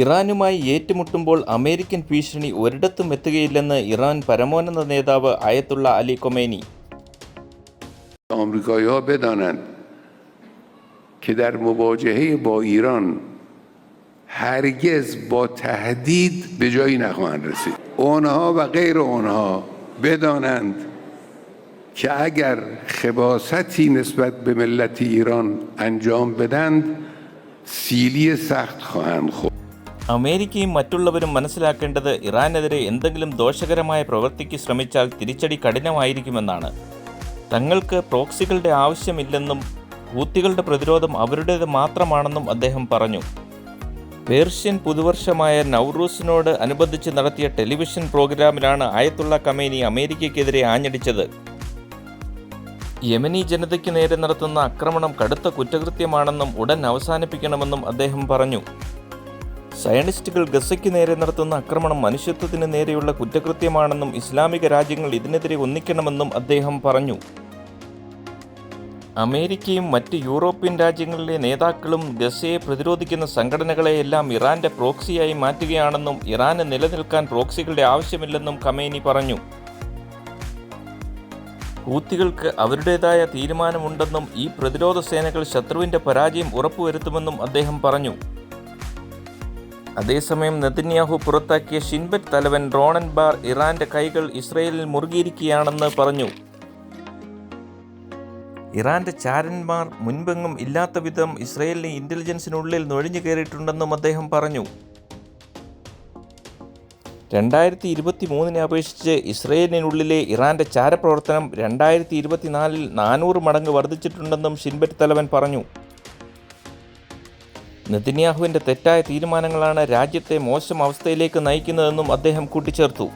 ഇറാനുമായി ഏറ്റുമുട്ടുമ്പോൾ അമേരിക്കൻ ഭീഷണി ഒരിടത്തും എത്തുകയില്ലെന്ന് ഇറാൻ പരമോന്നത നേതാവ് അയത്തുള്ള അലി കൊമേനി آمریکایی ها بدانند که در مواجهه با ایران هرگز با تهدید به جایی نخواهند رسید اونها و غیر اونها بدانند که اگر خباستی نسبت به ملت ایران انجام بدند سیلی سخت خواهند خورد അമേരിക്കയും മറ്റുള്ളവരും മനസ്സിലാക്കേണ്ടത് ഇറാനെതിരെ എന്തെങ്കിലും ദോഷകരമായ പ്രവൃത്തിക്ക് ശ്രമിച്ചാൽ തിരിച്ചടി കഠിനമായിരിക്കുമെന്നാണ്. തങ്ങൾക്ക് പ്രോക്സികളുടെ ആവശ്യമില്ലെന്നും ഹൂത്തികളുടെ പ്രതിരോധം അവരുടേത് മാത്രമാണെന്നും അദ്ദേഹം പറഞ്ഞു. പേർഷ്യൻ പുതുവർഷമായ നൗറൂസിനോട് അനുബന്ധിച്ച് നടത്തിയ ടെലിവിഷൻ പ്രോഗ്രാമിലാണ് ആയത്തുള്ള കമേനി അമേരിക്കയ്ക്കെതിരെ ആഞ്ഞടിച്ചത്. യമനി ജനതയ്ക്ക് നേരെ നടത്തുന്ന ആക്രമണം കടുത്ത കുറ്റകൃത്യമാണെന്നും ഉടൻ അവസാനിപ്പിക്കണമെന്നും അദ്ദേഹം പറഞ്ഞു. സയനിസ്റ്റുകൾ ഗസയ്ക്ക് നേരെ നടത്തുന്ന ആക്രമണം മനുഷ്യത്വത്തിന് നേരെയുള്ള കുറ്റകൃത്യമാണെന്നും ഇസ്ലാമിക രാജ്യങ്ങൾ ഇതിനെതിരെ ഒന്നിക്കണമെന്നും അദ്ദേഹം പറഞ്ഞു. അമേരിക്കയും മറ്റ് യൂറോപ്യൻ രാജ്യങ്ങളിലെ നേതാക്കളും ഗസയെ പ്രതിരോധിക്കുന്ന സംഘടനകളെയെല്ലാം ഇറാന്റെ പ്രോക്സിയായി മാറ്റുകയാണെന്നും ഇറാന് നിലനിൽക്കാൻ പ്രോക്സികളുടെ ആവശ്യമില്ലെന്നും കമേനി പറഞ്ഞു. ഹൂത്തികൾക്ക് അവരുടേതായ തീരുമാനമുണ്ടെന്നും ഈ പ്രതിരോധ സേനകൾ ശത്രുവിന്റെ പരാജയം ഉറപ്പുവരുത്തുമെന്നും അദ്ദേഹം പറഞ്ഞു. അതേസമയം നെതന്യാഹു പുറത്താക്കിയ ഷിൻബറ്റ് തലവൻ റോണൻ ബാർ ഇറാന്റെ കൈകൾ ഇസ്രയേലിൽ മുറുകിയിരിക്കുകയാണെന്ന് പറഞ്ഞു. ഇറാന്റെ ചാരന്മാർ മുൻപെങ്ങും ഇല്ലാത്ത വിധം ഇസ്രയേലിന് ഇന്റലിജൻസിനുള്ളിൽ നുഴഞ്ഞു കയറിയിട്ടുണ്ടെന്നും അദ്ദേഹം പറഞ്ഞു. രണ്ടായിരത്തി ഇരുപത്തി മൂന്നിനെ അപേക്ഷിച്ച് ഇസ്രയേലിനുള്ളിലെ ഇറാന്റെ ചാരപ്രവർത്തനം രണ്ടായിരത്തി ഇരുപത്തിനാലിൽ നാനൂറ് മടങ്ങ് വർദ്ധിച്ചിട്ടുണ്ടെന്നും ഷിൻബറ്റ് തലവൻ പറഞ്ഞു. നെതന്യാഹുവിന്റെ തെറ്റായ തീരുമാനങ്ങളാണ് രാജ്യത്തെ മോശം അവസ്ഥയിലേക്ക് നയിക്കുന്നതെന്നും അദ്ദേഹം കൂട്ടിച്ചേർത്തു.